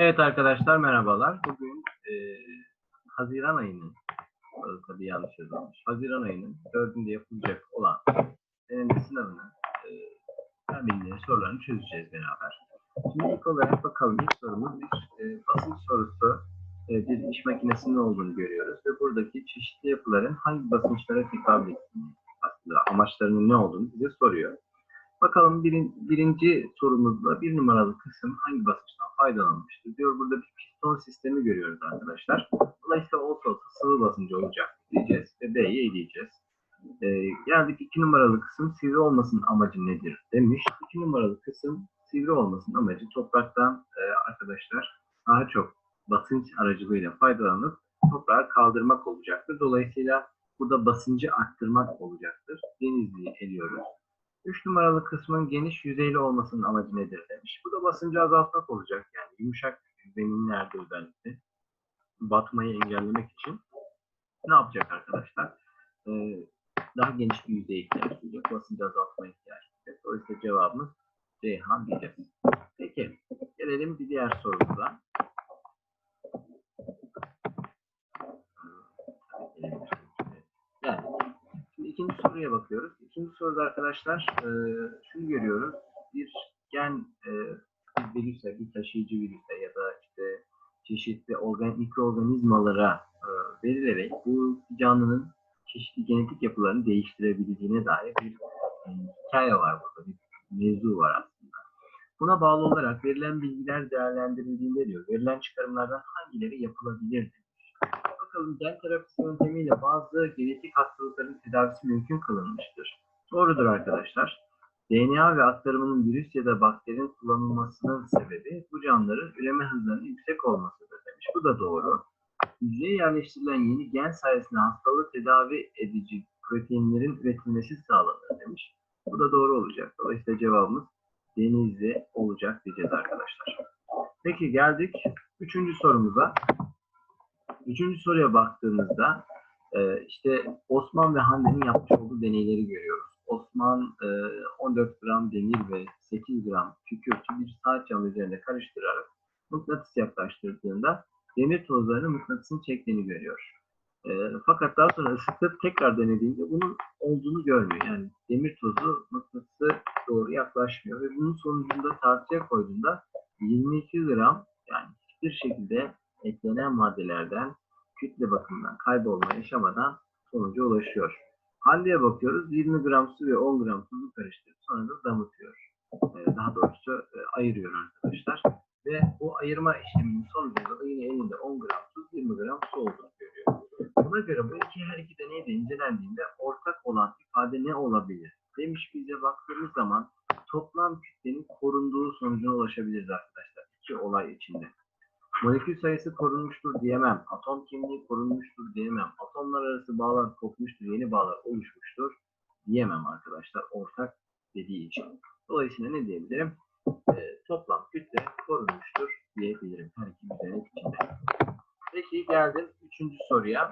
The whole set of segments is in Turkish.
Evet arkadaşlar merhabalar. Bugün e, Haziran ayının, e, tabii yanlış yazılmış, Haziran ayının dördünde yapılacak olan deneme sınavının e, terminleri sorularını çözeceğiz beraber. Şimdi ilk olarak bakalım ilk sorumuz bir e, basınç sorusu. E, bir iş makinesinin olduğunu görüyoruz ve buradaki çeşitli yapıların hangi basınçlara tekabül ettiğini, aslında amaçlarının ne olduğunu bize soruyor. Bakalım birin, birinci sorumuzda bir numaralı kısım hangi basınçtan faydalanmıştır diyor. Burada bir piston sistemi görüyoruz arkadaşlar. Dolayısıyla olsa olsa sıvı basıncı olacak diyeceğiz ve B'ye eleyeceğiz. Ee, geldik iki numaralı kısım sivri olmasının amacı nedir demiş. İki numaralı kısım sivri olmasının amacı topraktan e, arkadaşlar daha çok basınç aracılığıyla faydalanıp toprağı kaldırmak olacaktır. Dolayısıyla burada basıncı arttırmak olacaktır. Denizli'yi eliyoruz. 3 numaralı kısmın geniş yüzeyli olmasının amacı nedir demiş. Bu da basıncı azaltmak olacak. Yani yumuşak zeminlerde özellikle batmayı engellemek için ne yapacak arkadaşlar? Ee, daha geniş bir yüzeye ihtiyaç duyacak. Basıncı azaltmaya ihtiyaç duyacak. Dolayısıyla cevabımız Ceyhan diyeceğiz. Peki gelelim bir diğer sorumuza. Yani Şimdi ikinci soruya bakıyoruz. İkinci soruda arkadaşlar e, şunu görüyoruz. Bir gen e, bir virüse, bir taşıyıcı virüse ya da işte çeşitli organ, mikroorganizmalara e, verilerek bu canlının çeşitli genetik yapılarını değiştirebildiğine dair bir e, hikaye var burada. Bir mevzu var aslında. Buna bağlı olarak verilen bilgiler değerlendirildiğinde diyor, verilen çıkarımlardan hangileri yapılabilir demiş. Bakalım gen terapisi yöntemiyle bazı genetik hastalıkların tedavisi mümkün kılınmıştır. Doğrudur arkadaşlar. DNA ve aktarımının virüs ya da bakterinin kullanılmasının sebebi bu canlıların üreme hızlarının yüksek olmasıdır demiş. Bu da doğru. Hücreye yerleştirilen yeni gen sayesinde hastalığı tedavi edici proteinlerin üretilmesi sağlanır demiş. Bu da doğru olacak. Dolayısıyla cevabımız denizli olacak diyeceğiz arkadaşlar. Peki geldik üçüncü sorumuza. Üçüncü soruya baktığımızda e, işte Osman ve Hande'nin yapmış olduğu deneyleri görüyoruz. Osman e, 14 gram demir ve 8 gram kükürtü bir saat cam üzerinde karıştırarak mıknatıs yaklaştırdığında demir tozlarının mıknatısın çektiğini görüyor. E, fakat daha sonra ısıtıp tekrar denediğinde bunun olduğunu görmüyor. Yani demir tozu mıknatısı doğru yaklaşmıyor ve bunun sonucunda tartıya koyduğunda 22 gram yani hiçbir şekilde eklenen maddelerden kütle bakımından kaybolma yaşamadan sonuca ulaşıyor. Hande'ye bakıyoruz. 20 gram su ve 10 gram tuzu karıştırıp sonra da damıtıyor. Ee, daha doğrusu e, ayırıyor arkadaşlar. Ve bu ayırma işleminin sonucunda da yine elinde 10 gram tuz, 20 gram su olduğunu görüyor. Buna göre bu iki her iki deney de incelendiğinde ortak olan ifade ne olabilir? Demiş bize baktığımız zaman toplam kütlenin korunduğu sonucuna ulaşabiliriz arkadaşlar. İki olay içinde. Molekül sayısı korunmuştur diyemem. Atom kimliği korunmuştur diyemem. Atomlar arası bağlar kopmuştur, yeni bağlar oluşmuştur diyemem arkadaşlar. Ortak dediği için. Dolayısıyla ne diyebilirim? Ee, toplam kütle korunmuştur diyebilirim her iki düzenek içinde. Peki geldim üçüncü soruya.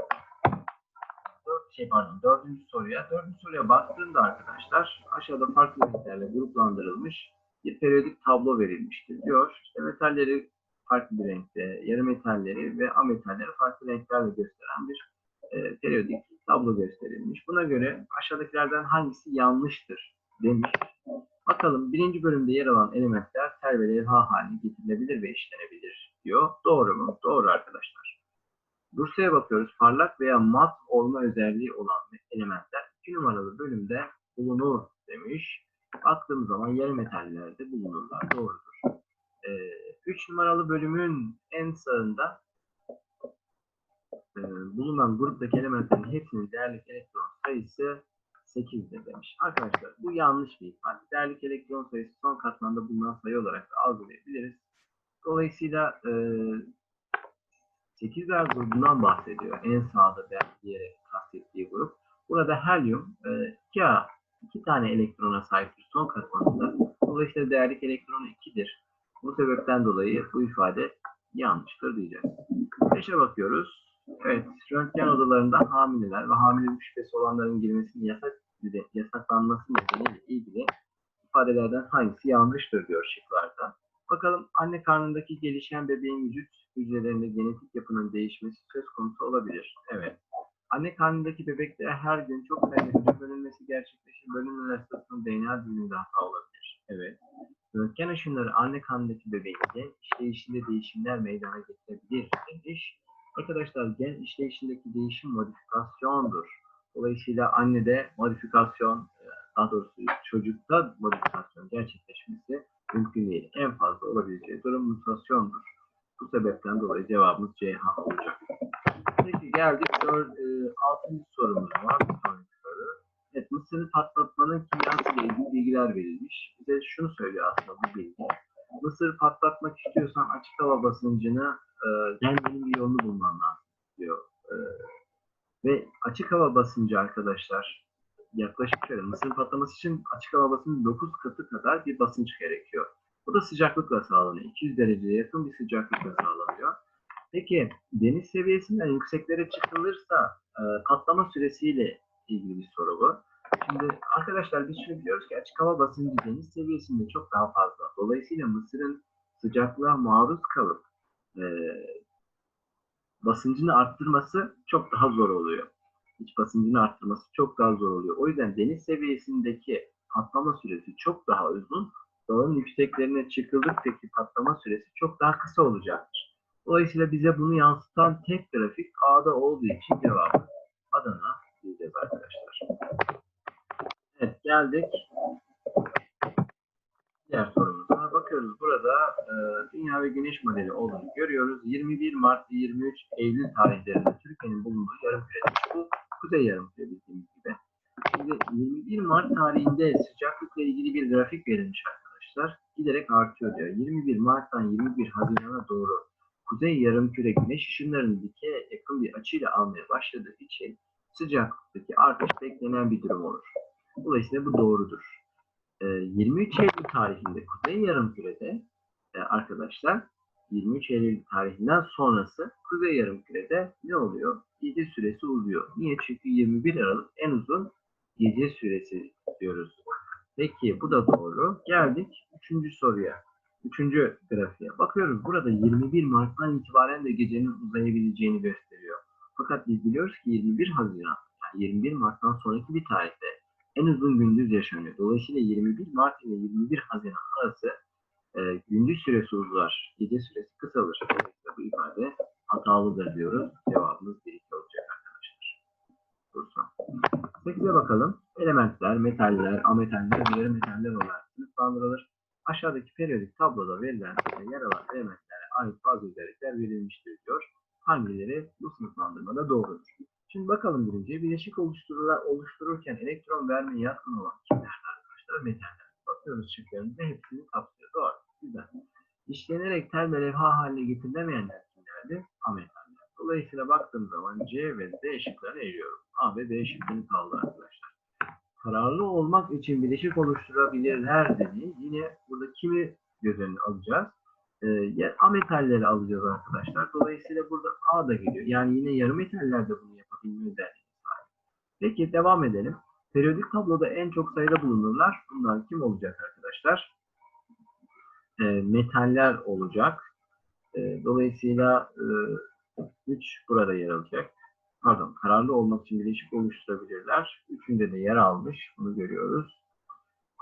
Dört, şey pardon, dördüncü soruya. Dördüncü soruya baktığımda arkadaşlar aşağıda farklı renklerle gruplandırılmış bir periyodik tablo verilmiştir diyor. İşte metalleri farklı bir renkte, yarı metalleri ve ametalleri farklı renklerle gösteren bir e, periyodik tablo gösterilmiş. Buna göre aşağıdakilerden hangisi yanlıştır demiş. Bakalım birinci bölümde yer alan elementler tel ve levha haline getirilebilir ve işlenebilir diyor. Doğru mu? Doğru arkadaşlar. Bursa'ya bakıyoruz. Parlak veya mat olma özelliği olan elementler 2 numaralı bölümde bulunur demiş. Baktığımız zaman yarı metallerde bulunurlar. Doğrudur. Ee, 3 numaralı bölümün en sağında e, bulunan gruptaki elementlerin hepsinin değerli elektron sayısı 8'dir demiş. Arkadaşlar bu yanlış bir ifade. Değerli elektron sayısı son katmanda bulunan sayı olarak da algılayabiliriz. Dolayısıyla e, 8'ler grubundan bahsediyor. En sağda diyerek kastettiği grup. Burada helyum e, 2, iki tane elektrona sahiptir son katmanında. Dolayısıyla değerlik elektronu 2'dir. Bu sebepten dolayı bu ifade yanlıştır diyeceğiz. 5'e bakıyoruz. Evet, röntgen odalarında hamileler ve hamilelik şüphesi olanların girmesinin yasak, yasaklanması nedeniyle ilgili ifadelerden hangisi yanlıştır diyor şıklarda. Bakalım anne karnındaki gelişen bebeğin vücut hücrelerinde genetik yapının değişmesi söz konusu olabilir. Evet. Anne karnındaki bebekte her gün çok sayıda hücre bölünmesi gerçekleşir. Bölünmeler sırasında DNA diliminde hata olabilir. Evet. Röntgen ışınları anne karnındaki bebeğin gen işleyişinde değişimler meydana getirebilir demiş. Arkadaşlar gen işleyişindeki değişim modifikasyondur. Dolayısıyla annede modifikasyon, e, daha doğrusu çocukta modifikasyon gerçekleşmesi mümkün değil. En fazla olabileceği durum mutasyondur. Bu sebepten dolayı cevabımız Ceyhan olacak. Peki geldik 4, 6. sorumuz var. Bir sonraki. Evet, mısırı patlatmanın kimyası ile ilgili bilgiler verilmiş. Bize şunu söylüyor aslında bu bilgi. Mısır patlatmak istiyorsan açık hava basıncını e, gelmenin bir yolunu bulman lazım diyor. E, ve açık hava basıncı arkadaşlar yaklaşık şöyle mısırın patlaması için açık hava basıncı 9 katı kadar bir basınç gerekiyor. Bu da sıcaklıkla sağlanıyor. 200 dereceye yakın bir sıcaklıkla sağlanıyor. Peki deniz seviyesinden yükseklere çıkılırsa e, patlama süresiyle ilgili bir soru bu. Şimdi arkadaşlar biz şunu biliyoruz ki açık hava basıncı deniz seviyesinde çok daha fazla. Dolayısıyla Mısır'ın sıcaklığa maruz kalıp e, basıncını arttırması çok daha zor oluyor. İç basıncını arttırması çok daha zor oluyor. O yüzden deniz seviyesindeki patlama süresi çok daha uzun. Dağın yükseklerine çıkıldıktaki patlama süresi çok daha kısa olacaktır. Dolayısıyla bize bunu yansıtan tek grafik A'da olduğu için cevabı Adana diyeceğiz arkadaşlar. Evet geldik diğer sorumuza. Bakıyoruz burada e, Dünya ve Güneş modeli olduğunu görüyoruz. 21 Mart ve 23 Eylül tarihlerinde Türkiye'nin bulunduğu yarım küremiş. Bu kuzey yarım küre bildiğimiz gibi. Şimdi 21 Mart tarihinde sıcaklıkla ilgili bir grafik verilmiş arkadaşlar. Giderek artıyor diyor. 21 Mart'tan 21 Haziran'a doğru kuzey yarımküre güneş ışınlarını dikeye yakın bir açıyla almaya başladığı için sıcaklıktaki artış beklenen bir durum olur. Dolayısıyla bu doğrudur. Ee, 23 Eylül tarihinde kuzey yarımkürede e, arkadaşlar 23 Eylül tarihinden sonrası kuzey yarımkürede ne oluyor? Gece süresi uzuyor. Niye? Çünkü 21 Aralık en uzun gece süresi diyoruz. Peki bu da doğru. Geldik üçüncü soruya. Üçüncü grafiğe. Bakıyoruz burada 21 Mart'tan itibaren de gecenin uzayabileceğini gösteriyor. Fakat biz biliyoruz ki 21 Haziran, yani 21 Mart'tan sonraki bir tarihte en uzun gündüz yaşanıyor. Dolayısıyla 21 Mart ile 21 Haziran arası e, gündüz süresi uzar, gece süresi kısalır. Dolayısıyla bu ifade hatalıdır diyoruz. Cevabımız 1 olacak arkadaşlar. Bursa. 8'e bakalım. Elementler, metaller, ametaller yarı metaller olarak sınıflandırılır. Aşağıdaki periyodik tabloda verilen yer alan elementlere ait bazı özellikler verilmiştir diyor. Hangileri bu sınıflandırmada doğrudur? Şimdi bakalım birinci. Bileşik oluştururken elektron vermeye yatkın olan kimlerdir arkadaşlar? Metaller. Bakıyoruz şıklarımıza hepsini kapsıyor. Doğru. Güzel. İşlenerek tel ve levha haline getirilemeyenler kimlerdi? Ametaller. Dolayısıyla baktığım zaman C ve D şıklarını eliyorum. A ve B şıkkını kaldı arkadaşlar kararlı olmak için bileşik oluşturabilirler dedi. Yine burada kimi göz önüne alacağız? Ee, ya ametalleri alacağız arkadaşlar. Dolayısıyla burada A da geliyor. Yani yine yarı metaller de bunu yapabilme özelliği sahip. Peki devam edelim. Periyodik tabloda en çok sayıda bulunurlar. Bunlar kim olacak arkadaşlar? Ee, metaller olacak. Ee, dolayısıyla 3 e, burada yer alacak pardon kararlı olmak için bileşik oluşturabilirler. Üçünde de yer almış. Bunu görüyoruz.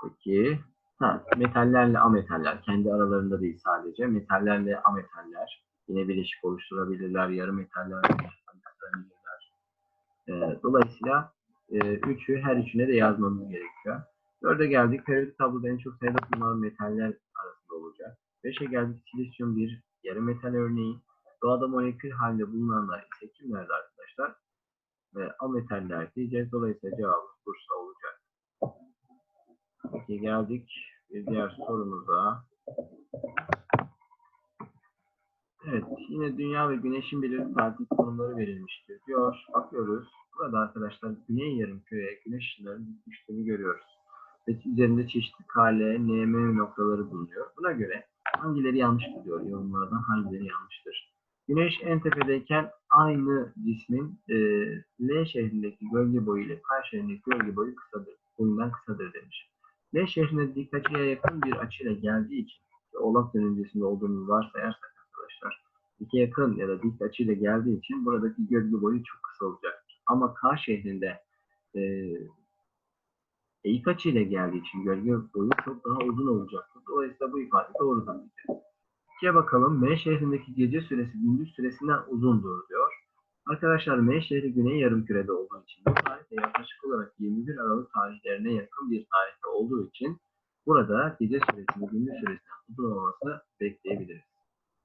Peki ha, metallerle ametaller kendi aralarında değil sadece. Metallerle ametaller yine bileşik oluşturabilirler. Yarı metaller. E, dolayısıyla e, üçü her üçüne de yazmamız gerekiyor. Dörde geldik. Periyodik tabloda en çok sayıda bulunan metaller arasında olacak. Beşe geldik. Silisyum bir yarı metal örneği. Doğada molekül halinde bulunanlar ise kimlerdi arkadaşlar? Ve ametaller diyeceğiz. Dolayısıyla cevabımız Bursa olacak. Peki geldik bir diğer sorumuza. Evet, yine Dünya ve Güneş'in belirli tatil konumları verilmiştir diyor. Bakıyoruz. Burada arkadaşlar Güney Yarımküre'ye güneş ışınlarının düştüğünü görüyoruz. Ve üzerinde çeşitli KL, NM noktaları bulunuyor. Buna göre hangileri yanlış diyor yorumlardan hangileri yanlıştır? Güneş en tepedeyken aynı cismin e, L şehrindeki gölge boyu ile K şehrindeki gölge boyu kısadır. Boyundan kısadır demiş. L şehrine dik açıya yakın bir açıyla geldiği için oğlak dönencesinde olduğunu varsayarsak arkadaşlar iki yakın ya da dik açıyla geldiği için buradaki gölge boyu çok kısa olacaktır. Ama K şehrinde e, eğik açıyla geldiği için gölge boyu çok daha uzun olacaktır. Dolayısıyla bu ifade doğrudur. İkiye bakalım. M şehrindeki gece süresi gündüz süresinden uzundur diyor. Arkadaşlar M şehri güney yarımkürede olduğu için bu tarihte yaklaşık olarak 21 Aralık tarihlerine yakın bir tarihte olduğu için burada gece süresinin gündüz süresinden uzun olması bekleyebiliriz.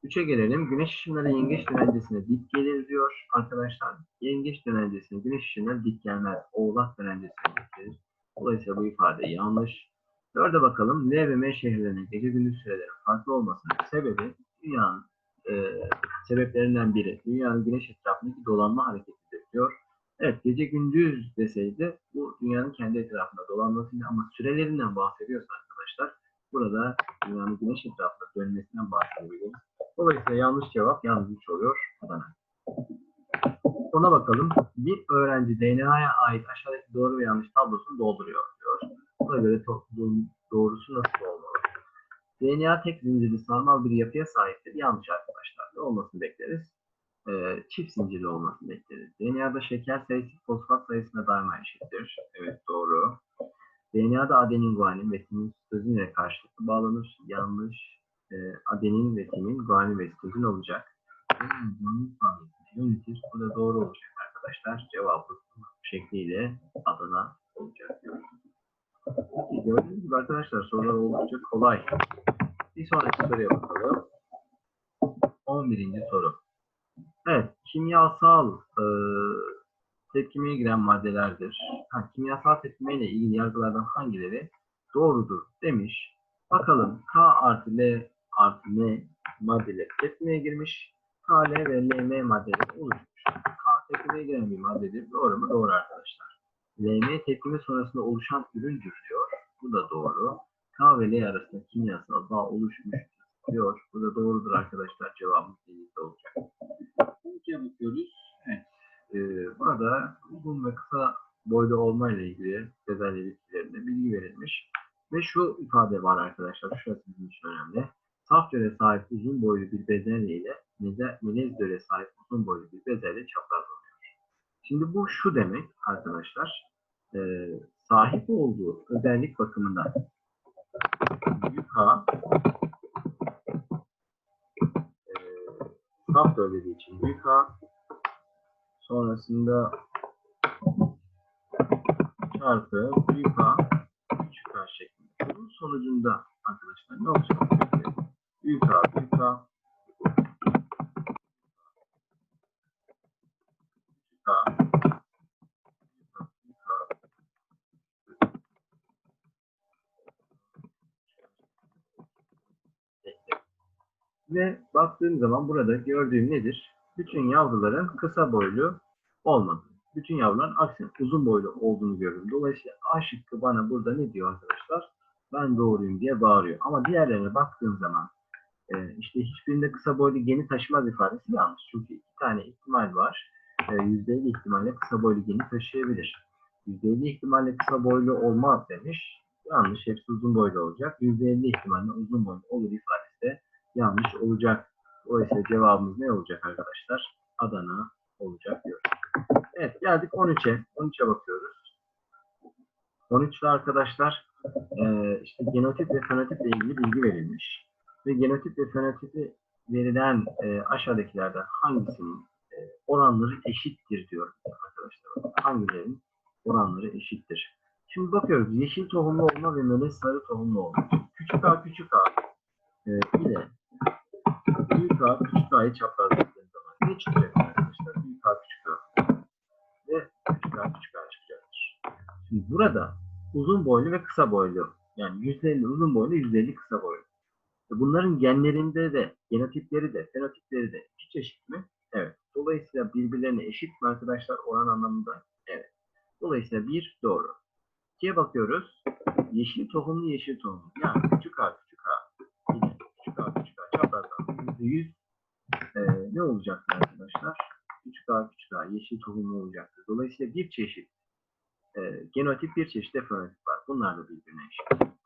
3'e gelelim. Güneş ışınları yengeç dönencesine dik gelir diyor arkadaşlar. Yengeç dönencesine güneş ışınları dik gelmez. Oğlak dönencesine dik gelir. Dolayısıyla bu ifade yanlış. Dörde bakalım. L ve M şehirlerinin gece gündüz süreleri farklı olmasının sebebi dünyanın e, sebeplerinden biri. Dünyanın güneş etrafındaki dolanma hareketidir diyor. Evet gece gündüz deseydi bu dünyanın kendi etrafında dolanmasıyla ama sürelerinden bahsediyorsa arkadaşlar burada dünyanın güneş etrafında dönmesinden bahsedebiliriz. Dolayısıyla yanlış cevap yanlış oluyor Adana. Ona bakalım. Bir öğrenci DNA'ya ait aşağıdaki doğru ve yanlış tablosunu dolduruyor diyor. Buna göre doğrusu nasıl olmalı? DNA tek zincirli sarmal bir yapıya sahiptir. Yanlış arkadaşlar. Ne olmasını bekleriz? Ee, çift zincirli olmasını bekleriz. DNA'da şeker sayısı fosfat sayısına daima eşittir. Evet doğru. DNA'da adenin, guanin ve sitozin ile karşılıklı bağlanır. Yanlış. Ee, adenin ve timin, guanin ve sitozin olacak. Yönetir. Bu da doğru olacak arkadaşlar. Cevabı bu şekliyle Adana olacak diyoruz. Gördüğünüz gibi arkadaşlar sorular oldukça kolay. Bir sonraki soruya bakalım. 11. soru. Evet, kimyasal e, tepkimeye giren maddelerdir. Ha, kimyasal tepkimeyle ilgili yargılardan hangileri doğrudur demiş. Bakalım K artı L artı M maddeleri tepkimeye girmiş. K, L ve L, M maddeleri oluşmuş. K tepkimeye giren bir maddedir. Doğru mu? Doğru arkadaşlar. LM tepkime sonrasında oluşan üründür diyor. Bu da doğru. K ve L arasında kimyasal bağ oluşmuş diyor. Bu da doğrudur arkadaşlar. Cevabımız denizde olacak. İkiye bakıyoruz. Evet. Ee, burada uzun ve kısa boylu olma ile ilgili bezelye bitkilerinde bilgi verilmiş. Ve şu ifade var arkadaşlar. Şurası bizim için önemli. Saf sahip uzun boylu bir bezelye ile melez sahip uzun boylu bir bezelye çaprazlanıyor. Şimdi bu şu demek arkadaşlar. E, sahip olduğu özellik bakımından büyük H e, saf için büyük H sonrasında çarpı büyük H küçük H şeklinde. Bunun sonucunda arkadaşlar ne olacak? Küçük H Ve baktığım zaman burada gördüğüm nedir? Bütün yavruların kısa boylu olmadı. Bütün yavruların aksine uzun boylu olduğunu görüyorum. Dolayısıyla A şıkkı bana burada ne diyor arkadaşlar? Ben doğruyum diye bağırıyor. Ama diğerlerine baktığım zaman e, işte hiçbirinde kısa boylu geni taşımaz ifadesi yanlış. Çünkü iki tane ihtimal var. E, %50 ihtimalle kısa boylu geni taşıyabilir. %50 ihtimalle kısa boylu olmaz demiş. Yanlış. Hepsi uzun boylu olacak. %50 ihtimalle uzun boylu olur ifadesi de yanlış olacak. Dolayısıyla cevabımız ne olacak arkadaşlar? Adana olacak diyoruz. Evet geldik 13'e. 13'e bakıyoruz. 13'te arkadaşlar e, işte genotip ve fenotiple ilgili bilgi verilmiş. Ve genotip ve fenotipi verilen e, aşağıdakilerden hangisinin e, oranları eşittir diyor arkadaşlar. Hangilerinin oranları eşittir. Şimdi bakıyoruz. Yeşil tohumlu olma ve melez sarı tohumlu olma. Küçük a küçük a e, ile büyük A küçük A'yı çaprazladığım zaman ne çıkacak arkadaşlar? Büyük A küçük A ve küçük A küçük A çıkacaktır. Şimdi burada uzun boylu ve kısa boylu yani %50 uzun boylu %50 kısa boylu. Bunların genlerinde de genotipleri de fenotipleri de iki çeşit mi? Evet. Dolayısıyla birbirlerine eşit mi arkadaşlar oran anlamında? Evet. Dolayısıyla bir doğru. İkiye bakıyoruz. Yeşil tohumlu yeşil tohumlu. Yani küçük A küçük A. Yine küçük A küçük A çaprazdan %100 e, ne olacaktır arkadaşlar? Küçük A küçük A yeşil tohumlu olacaktır. Dolayısıyla bir çeşit e, genotip bir çeşit de fenotip var. Bunlar da birbirine eşit.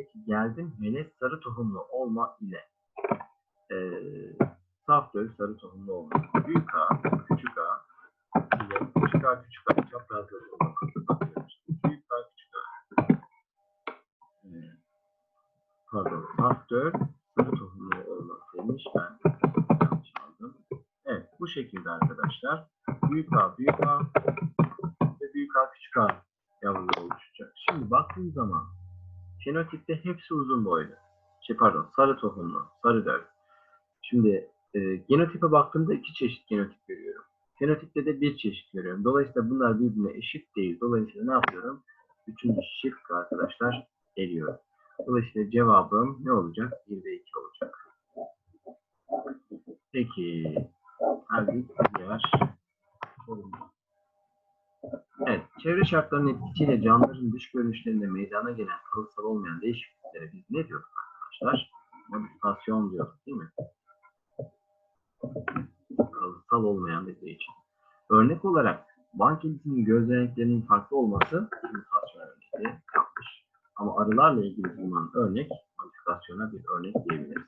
Peki geldim melez sarı tohumlu olma ile e, saf göl sarı tohumlu olma. Büyük A, küçük A ile küçük A, küçük A çaprazları. Bakıyoruz. Büyük A, küçük A. E, pardon, saf göl sarı tohumlu olmak demiş. Ben yanlış aldım. Evet, bu şekilde arkadaşlar. Büyük A, büyük A ve büyük A, küçük A yavruları oluşacak. Şimdi baktığım zaman fenotipte hepsi uzun boylu. Şey pardon, sarı tohumlu, sarı döl. Şimdi e, genotipe baktığımda iki çeşit genotip görüyorum. Fenotipte de bir çeşit görüyorum. Dolayısıyla bunlar birbirine eşit değil. Dolayısıyla ne yapıyorum? Üçüncü şık arkadaşlar eliyorum. Dolayısıyla cevabım ne olacak? 1 ve 2 olacak. Peki. Hadi diğer çevre şartlarının etkisiyle canlıların dış görünüşlerinde meydana gelen kalıtsal olmayan değişikliklere biz ne diyoruz arkadaşlar? Modifikasyon diyoruz değil mi? Kalıtsal olmayan dediği için. Örnek olarak Van kedisinin göz renklerinin farklı olması modifikasyon örneği yapmış. Ama arılarla ilgili bulunan örnek modifikasyona bir örnek diyebiliriz.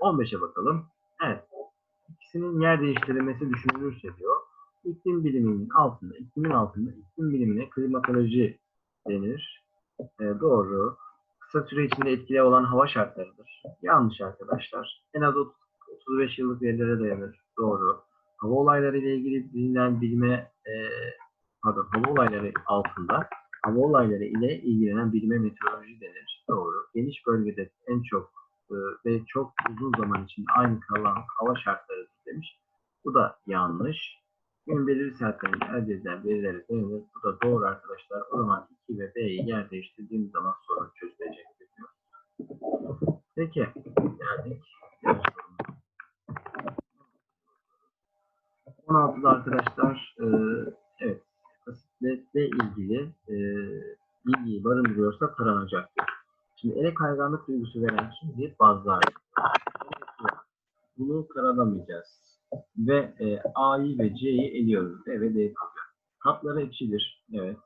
15'e bakalım. Evet. İkisinin yer değiştirilmesi düşünülürse diyor. İklim biliminin altında, iklimin altında iklim bilimine klimatoloji denir. E, doğru. Kısa süre içinde etkili olan hava şartlarıdır. Yanlış arkadaşlar. En az 30, 35 yıllık verilere dayanır. Doğru. Hava olayları ile ilgili bilinen bilime, e, pardon, hava olayları altında hava olayları ile ilgilenen bilime meteoroloji denir. Doğru. Geniş bölgede en çok e, ve çok uzun zaman için aynı kalan hava şartlarıdır demiş. Bu da yanlış. Gün belirli saatlerinde elde edilen verilere dayanır. Bu da doğru arkadaşlar. O zaman 2 ve B'yi yer değiştirdiğimiz zaman sorun çözülecektir. Peki. Geldik. diğer sorumuza. 16'da arkadaşlar e, evet asitlerle ilgili e, bilgiyi barındırıyorsa taranacaktır. Şimdi ele kayganlık duygusu veren şimdi bazılar. Bunu karalamayacağız. Ve e, A'yı ve C'yi eliyoruz. B ve D kalıyor. Hatları ekşidir. Evet.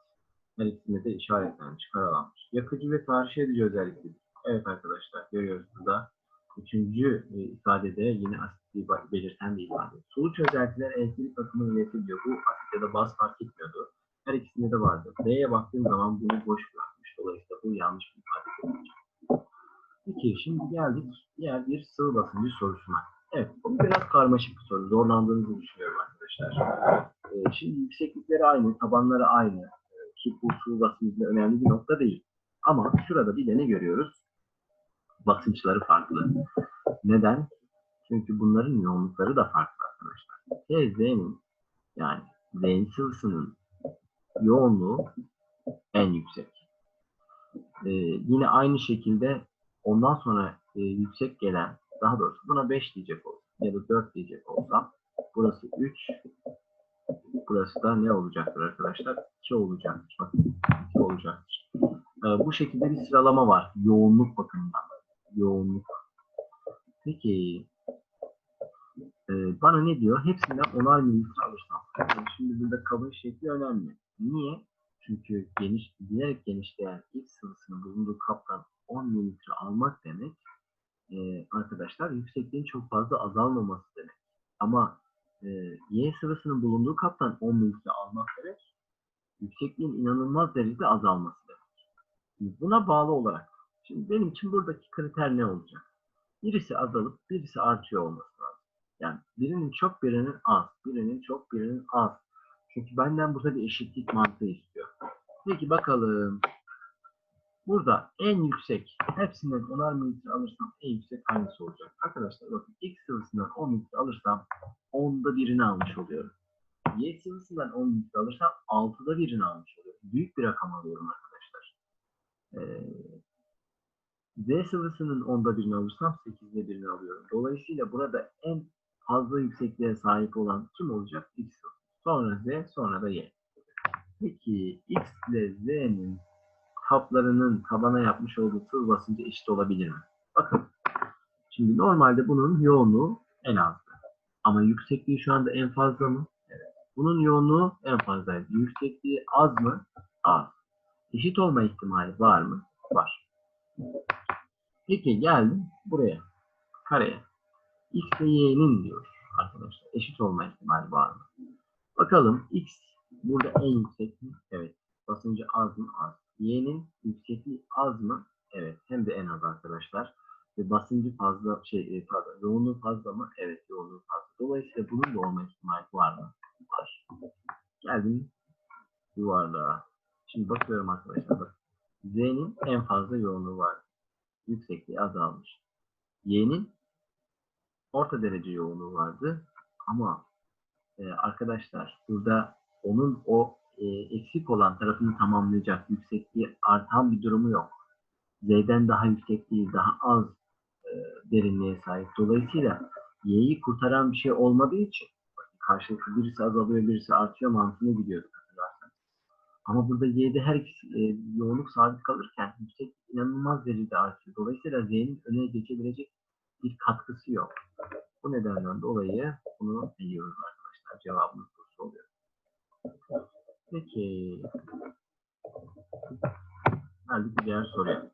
Her ikisinde de işaretlen çıkarılanmış. Yakıcı ve tahriş edici özelliklidir. Evet arkadaşlar görüyoruz burada. Üçüncü e, ifadede yine asitliği belirten bir ifade. Sulu çözeltiler elektrik akımı iletiliyor. Bu asit ya da baz fark etmiyordu. Her ikisinde de vardı. D'ye baktığım zaman bunu boş bırakmış. Dolayısıyla bu yanlış bir ifade. Peki şimdi geldik diğer bir sıvı basıncı sorusuna. Evet bu biraz karmaşık bir soru. Zorlandığınızı düşünüyorum arkadaşlar. Ee, şimdi yükseklikleri aynı, tabanları aynı. Ee, ki bu sıvı basıncı önemli bir nokta değil. Ama şurada bir de ne görüyoruz? Basınçları farklı. Neden? Çünkü bunların yoğunlukları da farklı arkadaşlar. TZ'nin yani Z'nin sıvısının yoğunluğu en yüksek. Ee, yine aynı şekilde ondan sonra e, yüksek gelen, daha doğrusu buna 5 diyecek olsam ya da 4 diyecek olsam burası 3, burası da ne olacaktır arkadaşlar? 2 olacaktır. Bakın 2 olacaktır. Ee, bu şekilde bir sıralama var. Yoğunluk bakımından. Yoğunluk. Peki e, bana ne diyor? Hepsinden 10'ar mililitre alırsam. Yani şimdi burada kabın şekli önemli. Niye? Çünkü geniş, bilerek genişleyen ilk sıvısının bulunduğu kaptan 10 mililitre almak demek e, arkadaşlar yüksekliğin çok fazla azalmaması demek. Ama e, Y sıvısının bulunduğu kaptan 10 mililitre almak demek yüksekliğin inanılmaz derecede azalması demek. Şimdi buna bağlı olarak şimdi benim için buradaki kriter ne olacak? Birisi azalıp birisi artıyor olması lazım. Yani birinin çok birinin az, birinin çok birinin az. Çünkü benden burada bir eşitlik mantığı istiyor. Peki bakalım. Burada en yüksek, hepsinden 10'ar mililitre alırsam en yüksek hangisi olacak? Arkadaşlar bakın X sıvısından 10 mililitre alırsam 10'da birini almış oluyorum. Y sıvısından 10 mililitre alırsam 6'da birini almış oluyorum. Büyük bir rakam alıyorum arkadaşlar. Ee, Z sıvısının 10'da birini alırsam 8'de birini alıyorum. Dolayısıyla burada en fazla yüksekliğe sahip olan kim olacak? X. Sonra Z, sonra da Y. Peki X ile Z'nin kaplarının tabana yapmış olduğu sıvı basıncı eşit olabilir mi? Bakın. Şimdi normalde bunun yoğunluğu en azdı. Ama yüksekliği şu anda en fazla mı? Evet. Bunun yoğunluğu en fazlaydı. Yüksekliği az mı? Az. Eşit olma ihtimali var mı? Var. Peki geldim buraya. Kareye. X ve Y'nin diyor arkadaşlar. Eşit olma ihtimali var mı? Bakalım X burada en yüksek mi? Evet. Basıncı az mı? Az. Y'nin yüksekliği az mı? Evet. Hem de en az arkadaşlar. Ve basıncı fazla şey e, pardon yoğunluğu fazla mı? Evet yoğunluğu fazla. Dolayısıyla bunun da olma ihtimali var mı? Var. Geldim yuvarlığa. Şimdi bakıyorum arkadaşlar. Z'nin en fazla yoğunluğu var. Yüksekliği azalmış. Y'nin orta derece yoğunluğu vardı. Ama e, arkadaşlar burada onun o e, eksik olan tarafını tamamlayacak yüksekliği artan bir durumu yok. Z'den daha yüksek değil, daha az e, derinliğe sahip. Dolayısıyla Y'yi kurtaran bir şey olmadığı için karşılıklı birisi azalıyor, birisi artıyor mantığına gidiyoruz hatırlarsanız. Ama burada Y'de her ikisi e, yoğunluk sabit kalırken yüksek inanılmaz derecede artıyor. Dolayısıyla Z'nin öne geçebilecek bir katkısı yok. Bu nedenden dolayı bunu biliyoruz arkadaşlar. Cevabımız Bursa oluyor. Peki. Geldik bir diğer soruya.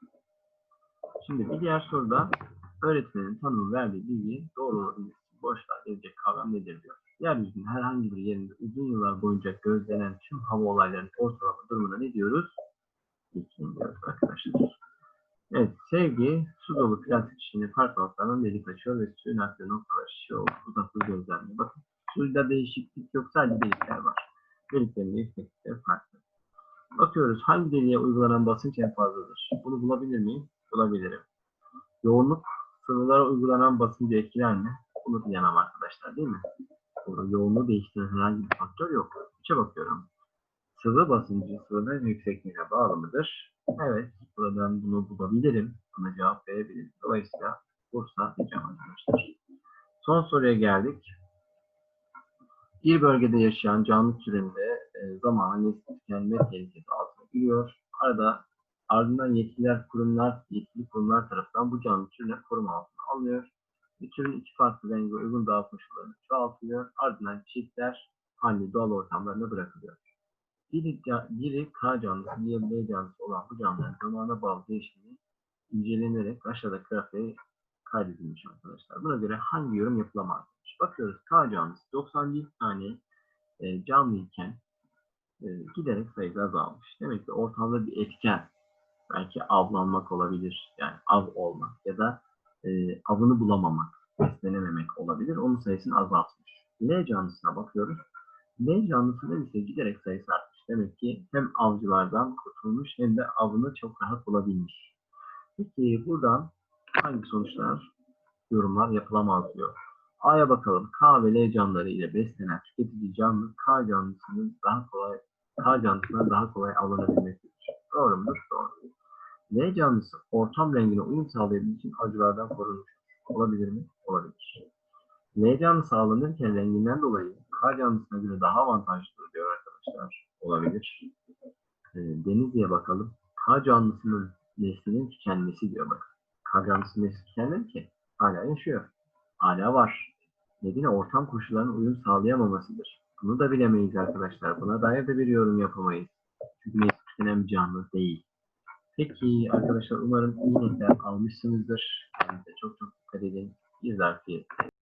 Şimdi bir diğer soruda öğretmenin tanımı verdiği bilgi doğru olabilir. Boşluğa gelecek kavram nedir diyor. Yeryüzünün herhangi bir yerinde uzun yıllar boyunca gözlenen tüm hava olaylarının ortalama durumuna ne diyoruz? İklim diyoruz arkadaşlar. Evet, sevgi su dolu plastik şişini farklı noktalardan delik açıyor ve suyun aktığı noktalar şişe olup uzaklığı gözlemliyor. Bakın suyda değişiklik yok sadece delikler var. Deliklerin de yükseklikleri farklı. Bakıyoruz hangi deliğe uygulanan basınç en fazladır? Bunu bulabilir miyim? Bulabilirim. Yoğunluk sıvılara uygulanan basıncı etkiler mi? Bunu bilemem arkadaşlar değil mi? Burada yoğunluğu değiştiren herhangi bir faktör yok. Üçe bakıyorum. Sıvı basıncı sıvının yüksekliğine bağlı mıdır? Evet, buradan bunu bulabilirim. Buna cevap verebilirim. Dolayısıyla Bursa diyeceğim arkadaşlar. Son soruya geldik. Bir bölgede yaşayan canlı zamanla tükenme tehlikesi altına giriyor. Arada ardından yetkililer kurumlar, yetkili kurumlar tarafından bu canlı türüne koruma altına alınıyor. Bir iki farklı rengi uygun dağ koşullarına çoğaltılıyor. Ardından çiftler halli doğal ortamlarına bırakılıyor. Biri, biri K canlısı, diğeri B canlısı olan bu canlıların zamana bağlı değişimi incelenerek aşağıdaki grafiğe kaydedilmiş arkadaşlar. Buna göre hangi yorum yapılamaz? Bakıyoruz K canlısı 91 tane e, canlı iken e, giderek sayısı azalmış. Demek ki ortamda bir etken belki avlanmak olabilir. Yani av olmak ya da e, avını bulamamak, beslenememek olabilir. Onun sayısını azaltmış. L canlısına bakıyoruz. L canlısının ise giderek sayısı artmış. Demek ki hem avcılardan kurtulmuş hem de avını çok rahat bulabilmiş. Peki buradan hangi sonuçlar, yorumlar yapılamaz diyor. A'ya bakalım. K ve L canlıları ile beslenen tüketici canlı K canlısının daha kolay K canlısından daha kolay avlanabilmesidir. Doğru mudur? Doğru. L canlısı ortam rengine uyum sağlayabilmek için avcılardan korunmuş. Olabilir mi? Olabilir. L canlısı avlanırken renginden dolayı K canlısına göre daha avantajlıdır diyor arkadaşlar. Olabilir. E, Denizli'ye bakalım. K canlısının neslinin tükenmesi diyor bak. K canlısının nesli tükenmedi ki. Hala yaşıyor. Hala var. Nedeni ortam koşullarına uyum sağlayamamasıdır. Bunu da bilemeyiz arkadaşlar. Buna dair de bir yorum yapamayız. Çünkü nesli tükenen bir canlı değil. Peki arkadaşlar umarım iyi netler almışsınızdır. Kendinize çok çok dikkat edin. Bir dahaki